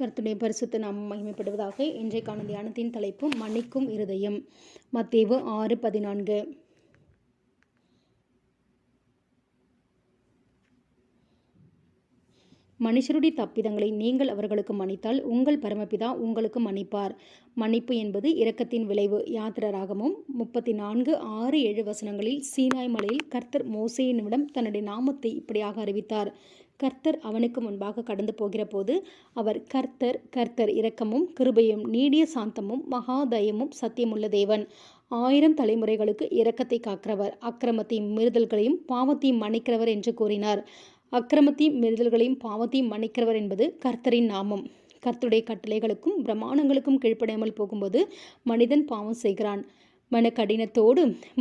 கர்த்தருடைய பரிசுத்த நாம் மகிமைப்படுவதாக இன்றைக்கான தியானத்தின் தலைப்பு மன்னிக்கும் இருதயம். மத்தேவு ஆறு பதினான்கு. மனுஷருடைய தப்பிதங்களை நீங்கள் அவர்களுக்கு மன்னித்தால் உங்கள் பரமபிதா உங்களுக்கு மன்னிப்பார். மன்னிப்பு என்பது இரக்கத்தின் விளைவு யாத்திரராகமும். முப்பத்தி நான்கு ஆறு ஏழு வசனங்களில் சீனாய் மலையில் கர்த்தர் மோசையினிடம் தன்னுடைய நாமத்தை இப்படியாக அறிவித்தார். கர்த்தர் அவனுக்கு முன்பாக கடந்து போகிற போது அவர் கர்த்தர் கர்த்தர் இரக்கமும் கிருபையும் நீடிய சாந்தமும் மகாதயமும் சத்தியமுள்ள தேவன். ஆயிரம் தலைமுறைகளுக்கு இரக்கத்தை காக்கிறவர். அக்கிரமத்தையும் மீறுதல்களையும் பாவத்தையும் மன்னிக்கிறவர் என்று கூறினார். அக்கிரமத்தையும் மீறுதல்களையும் பாவத்தையும் மன்னிக்கிறவர் என்பது கர்த்தரின் நாமம். கர்த்தருடைய கட்டளைகளுக்கும் பிரமாணங்களுக்கும் கீழ்ப்படையாமல் போகும்போது மனிதன் பாவம் செய்கிறான். மன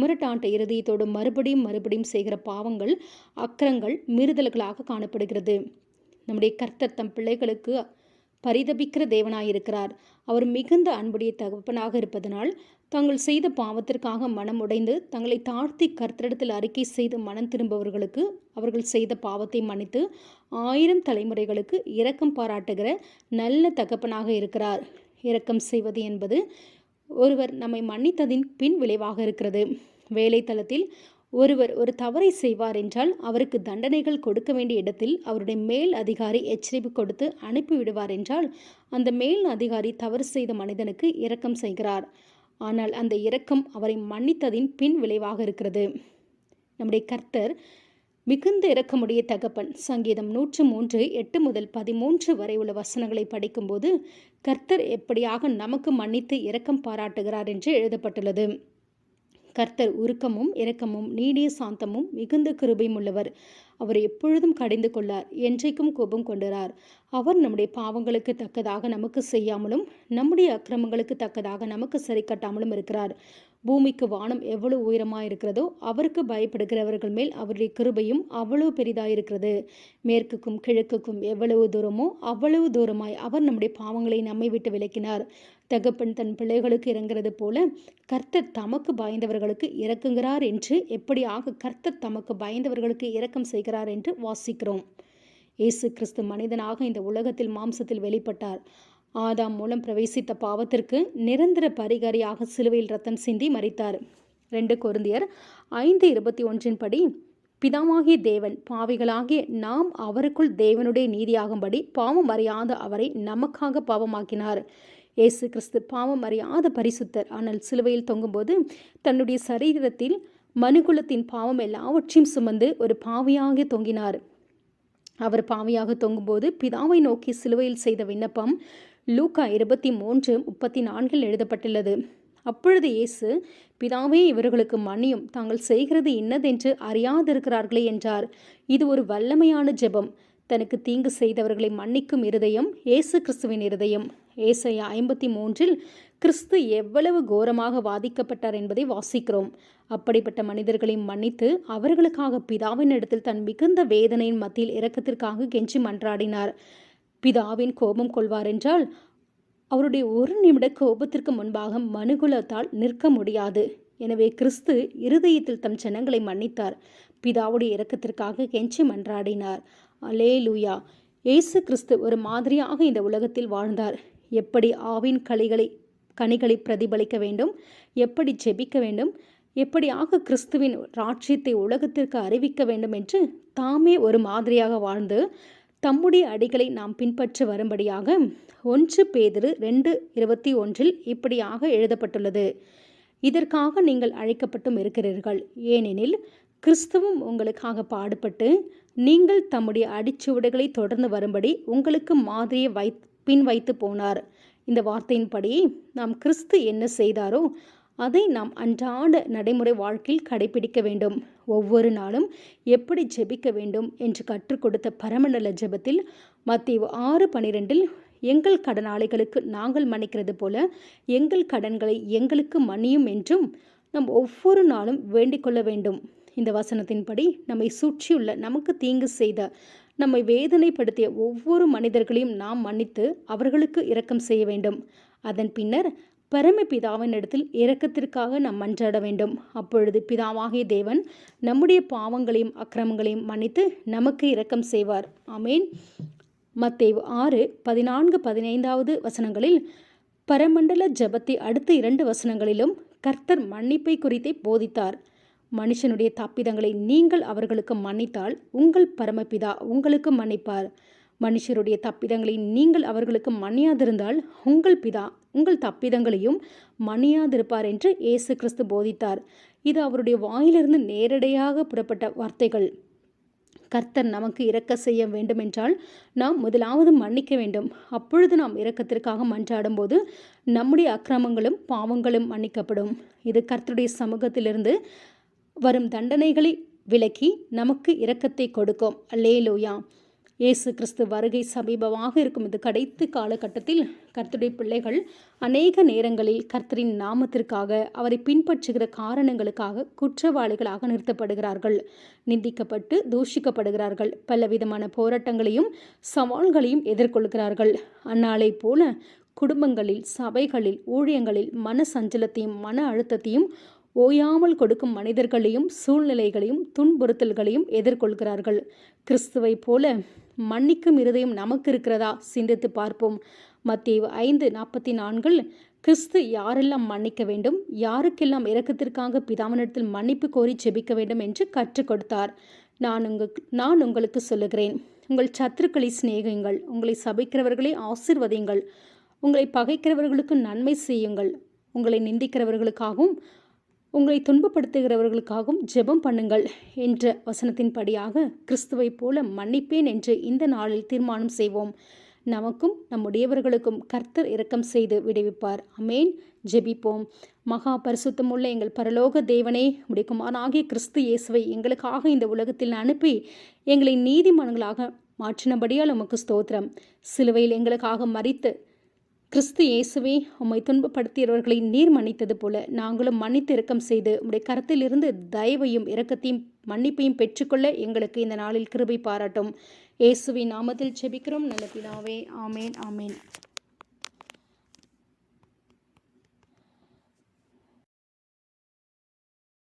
முரட்டாண்ட இருதயத்தோடு மறுபடியும் மறுபடியும் செய்கிற பாவங்கள் அக்கரங்கள் மீறுதல்களாக காணப்படுகிறது. நம்முடைய கர்த்தர் தம் பிள்ளைகளுக்கு பரிதபிக்கிற தேவனாயிருக்கிறார். அவர் மிகுந்த அன்புடைய தகப்பனாக இருப்பதனால் தாங்கள் செய்த பாவத்திற்காக மனம் உடைந்து தங்களை தாழ்த்தி கர்த்தரிடத்தில் அறிக்கை செய்து மனம் திரும்பவர்களுக்கு அவர்கள் செய்த பாவத்தை மன்னித்து ஆயிரம் தலைமுறைகளுக்கு இரக்கம் பாராட்டுகிற நல்ல தகப்பனாக இருக்கிறார். இரக்கம் செய்வது என்பது ஒருவர் நம்மை மன்னித்ததின் பின் விளைவாக இருக்கிறது. வேலைத்தளத்தில் ஒருவர் ஒரு தவறை செய்வார் என்றால் அவருக்கு தண்டனைகள் கொடுக்க வேண்டிய இடத்தில் அவருடைய மேல் அதிகாரி எச்சரிப்பு கொடுத்து அனுப்பிவிடுவார் என்றால் அந்த மேல் அதிகாரி தவறு செய்த மனிதனுக்கு இரக்கம் செய்கிறார். ஆனால் அந்த இரக்கம் அவரை மன்னித்ததின் பின் விளைவாக இருக்கிறது. நம்முடைய கர்த்தர் மிகுந்த இறக்கமுடைய தகப்பன். சங்கீதம் நூற்று மூன்று எட்டு முதல் பதிமூன்று வரை உள்ள வசனங்களை படிக்கும்போது கர்த்தர் எப்படியாக நமக்கு மன்னித்து இரக்கம் பாராட்டுகிறார் என்று எழுதப்பட்டுள்ளது. கர்த்தர் உருக்கமும் இரக்கமும் நீடிய சாந்தமும் மிகுந்த கிருபையும் உள்ளவர். அவர் எப்பொழுதும் கடிந்து கொள்ளார் என்றைக்கும் கோபம் கொண்டுறார். அவர் நம்முடைய பாவங்களுக்கு தக்கதாக நமக்கு செய்யாமலும் நம்முடைய அக்கிரமங்களுக்கு தக்கதாக நமக்கு சரி கட்டாமலும் இருக்கிறார். பூமிக்கு வானம் எவ்வளவு உயரமாக இருக்கிறதோ அவருக்கு பயப்படுகிறவர்கள் மேல் அவருடைய கிருபையும் அவ்வளவு பெரிதாக இருக்கிறது மேற்குக்கும் கிழக்குக்கும் எவ்வளவு தூரமோ அவ்வளவு தூரமாய் அவர் நம்முடைய பாவங்களை நம்மை விட்டு விலக்கினார். தகப்பன் தன் பிள்ளைகளுக்கு இறங்குறது போல கர்த்தர் தமக்கு பயந்தவர்களுக்கு இறக்குங்கிறார் என்று எப்படியாக கர்த்தர் தமக்கு பயந்தவர்களுக்கு இரக்கம் செய்கிறார் என்று வாசிக்கிறோம். இயேசு கிறிஸ்து மனிதனாக இந்த உலகத்தில் மாம்சத்தில் வெளிப்பட்டார். ஆதாம் மூலம் பிரவேசித்த பாவத்திற்கு நிரந்தர பரிகாரியாக சிலுவையில் ரத்தம் சிந்தி மறித்தார் ரெண்டு கொருந்தியர் ஐந்து இருபத்தி ஒன்றின் படி பிதாமாகிய தேவன் பாவிகளாகிய நாம் அவருக்குள் தேவனுடைய நீதியாகும்படி பாவம் அறியாத அவரை நமக்காக பாவமாக்கினார். இயேசு கிறிஸ்து பாவம் அறியாத பரிசுத்தர். ஆனால் சிலுவையில் தொங்கும்போது தன்னுடைய சரீரத்தில் மனுகுலத்தின் பாவம் எல்லாவற்றையும் சுமந்து ஒரு பாவியாக தொங்கினார். அவர் பாவியாக தொங்கும்போது பிதாவை நோக்கி சிலுவையில் செய்த விண்ணப்பம் லூக்கா இருபத்தி மூன்று முப்பத்தி நான்கில் எழுதப்பட்டுள்ளது. அப்பொழுது இயேசு பிதாவே இவர்களுக்கு மன்னியும். தாங்கள் செய்கிறது இன்னதென்று அறியாதிருக்கிறார்களே என்றார். இது ஒரு வல்லமையான ஜெபம். தனக்கு தீங்கு செய்தவர்களை மன்னிக்கும் இருதயம் இயேசு கிறிஸ்துவின் இருதயம். ஏசையா ஐம்பத்தி மூன்றில் கிறிஸ்து எவ்வளவு கோரமாக வாதிக்கப்பட்டார் என்பதை வாசிக்கிறோம். அப்படிப்பட்ட மனிதர்களை மன்னித்து அவர்களுக்காக பிதாவின் இடத்தில் தன் மிகுந்த வேதனையின் மத்தியில் இரக்கத்திற்காக கெஞ்சி மன்றாடினார். பிதாவின் கோபம் கொள்வார் என்றால் அவருடைய ஒரு நிமிட கோபத்திற்கு முன்பாக மனுகுலத்தால் நிற்க முடியாது. எனவே கிறிஸ்து இருதயத்தில் தம் ஜனங்களை மன்னித்தார். பிதாவுடைய இரக்கத்திற்காக கெஞ்சி மன்றாடினார். அலே லூயா இயேசு கிறிஸ்து ஒரு மாதிரியாக இந்த உலகத்தில் வாழ்ந்தார். எப்படி ஆவின் கலைகளை கனிகளை பிரதிபலிக்க வேண்டும்? எப்படி ஜெபிக்க வேண்டும்? எப்படியாக கிறிஸ்துவின் ராட்சியத்தை உலகத்திற்கு அறிவிக்க வேண்டும் என்று தாமே ஒரு மாதிரியாக வாழ்ந்து தம்முடைய அடிகளை நாம் பின்பற்ற வரும்படியாக ஒன்று பேதிரு ரெண்டு இருபத்தி ஒன்றில் இப்படியாக எழுதப்பட்டுள்ளது. இதற்காக நீங்கள் அழைக்கப்பட்டும் இருக்கிறீர்கள். ஏனெனில் கிறிஸ்துவும் உங்களுக்காக பாடுபட்டு நீங்கள் தம்முடைய அடிச்சுவடுகளை தொடர்ந்து வரும்படி உங்களுக்கு மாதிரியை வை பின் வைத்து போனார். இந்த வார்த்தையின்படி நாம் கிறிஸ்து என்ன செய்தாரோ அதை நாம் அன்றாட நடைமுறை வாழ்க்கையில் கடைபிடிக்க வேண்டும். ஒவ்வொரு நாளும் எப்படி ஜெபிக்க வேண்டும் என்று கற்றுக் கொடுத்த பரமநல ஜெபத்தில் மத்திய ஆறு பனிரெண்டில் எங்கள் கடனாளிகளுக்கு நாங்கள் மன்னிக்கிறது போல எங்கள் கடன்களை எங்களுக்கு மன்னியும் என்றும் நாம் ஒவ்வொரு நாளும் வேண்டிக் கொள்ள வேண்டும். இந்த வசனத்தின்படி நம்மை சுற்றியுள்ள நமக்கு தீங்கு செய்த நம்மை வேதனைப்படுத்திய ஒவ்வொரு மனிதர்களையும் நாம் மன்னித்து அவர்களுக்கு இரக்கம் செய்ய வேண்டும். அதன் பின்னர் பரமபிதாவின் இடத்தில் இரக்கத்திற்காக நாம் மன்றாட வேண்டும். அப்பொழுது பிதாவாகிய தேவன் நம்முடைய பாவங்களையும் அக்கிரமங்களையும் மன்னித்து நமக்கு இரக்கம் செய்வார். ஆமேன். மத்தேவு ஆறு பதினான்கு பதினைந்தாவது வசனங்களில் பரமண்டல ஜெபத்தை அடுத்த இரண்டு வசனங்களிலும் கர்த்தர் மன்னிப்பை குறித்தே போதித்தார். மனுஷனுடைய தப்பிதங்களை நீங்கள் அவர்களுக்கு மன்னித்தால் உங்கள் பரமபிதா உங்களுக்கு மன்னிப்பார். மனுஷருடைய தப்பிதங்களை நீங்கள் அவர்களுக்கு மன்னியாதிருந்தால் உங்கள் பிதா உங்கள் தப்பிதங்களையும் மன்னியாதிருப்பார் என்று இயேசு கிறிஸ்து போதித்தார். இது அவருடைய வாயிலிருந்து நேரடியாக புறப்பட்ட வார்த்தைகள். கர்த்தர் நமக்கு இரக்க செய்ய வேண்டுமென்றால் நாம் முதலாவது மன்னிக்க வேண்டும். அப்பொழுது நாம் இரக்கத்திற்காக மன்றாடும்போது நம்முடைய அக்கிரமங்களும் பாவங்களும் மன்னிக்கப்படும். இது கர்த்தருடைய சமூகத்திலிருந்து வரும் தண்டனைகளை விலக்கி நமக்கு இரக்கத்தை கொடுக்கும். அல்லேலூயா. இயேசு கிறிஸ்து வருகை சமீபமாக இருக்கும் இந்த கடைத்து காலகட்டத்தில் கர்த்தருடைய பிள்ளைகள் அநேக நேரங்களில் கர்த்தரின் நாமத்திற்காக அவரை பின்பற்றுகிற காரணங்களுக்காக குற்றவாளிகளாக நிறுத்தப்படுகிறார்கள். நிந்திக்கப்பட்டு தூஷிக்கப்படுகிறார்கள். பலவிதமான போராட்டங்களையும் சவால்களையும் எதிர்கொள்கிறார்கள். அந்நாளை போல குடும்பங்களில் சபைகளில் ஊழியங்களில் மன சஞ்சலத்தையும் மன அழுத்தத்தையும் ஓயாமல் கொடுக்கும் மனிதர்களையும் சூழ்நிலைகளையும் துன்புறுத்தல்களையும் எதிர்கொள்கிறார்கள். கிறிஸ்துவை போல மன்னிக்கும் இருதயம் நமக்கு இருக்கிறதா? சிந்தித்து பார்ப்போம். மத்திய ஐந்து நாற்பத்தி நான்கில் கிறிஸ்து யாரெல்லாம் மன்னிக்க வேண்டும்? யாருக்கெல்லாம் இரக்கத்திற்காக பிதாவினிடத்தில் மன்னிப்பு கோரி செபிக்க வேண்டும்? என்று கற்றுக் கொடுத்தார். நான் உங்கள் நான் உங்களுக்கு சொல்லுகிறேன். உங்கள் சத்துருக்களை சிநேகியுங்கள். உங்களை சபிக்கிறவர்களை ஆசிர்வதியுங்கள். உங்களை பகைக்கிறவர்களுக்கு நன்மை செய்யுங்கள். உங்களை நிந்திக்கிறவர்களுக்காகவும் உங்களை துன்பப்படுத்துகிறவர்களுக்காகவும் ஜெபம் பண்ணுங்கள் என்ற வசனத்தின்படியாக கிறிஸ்துவைப் போல மன்னிப்பேன் என்று இந்த நாளில் தீர்மானம் செய்வோம். நமக்கும் நம்முடையவர்களுக்கும் கர்த்தர் இரக்கம் செய்து விடுவிப்பார். அமேன் ஜெபிப்போம். மகா பரிசுத்தமுள்ள எங்கள் பரலோக தேவனே முடிக்குமானாகிய கிறிஸ்து இயேசுவை எங்களுக்காக இந்த உலகத்தில் அனுப்பி எங்களை நீதிமான்களாக மாற்றினபடியால் உமக்கு ஸ்தோத்திரம். சிலுவையில் எங்களுக்காக மறித்து கிறிஸ்து இயேசுவே உம்மை துன்பப்படுத்தியவர்களை நீர் மன்னித்தது போல நாங்களும் மன்னித்து இரக்கம் செய்து உம்முடைய கரத்திலிருந்து தயவையும் இரக்கத்தையும் மன்னிப்பையும் பெற்றுக்கொள்ள எங்களுக்கு இந்த நாளில் கிருபை பாராட்டும். இயேசுவின் நாமத்தில் செபிக்கிறோம். நல்ல பிதாவே ஆமேன் ஆமேன்.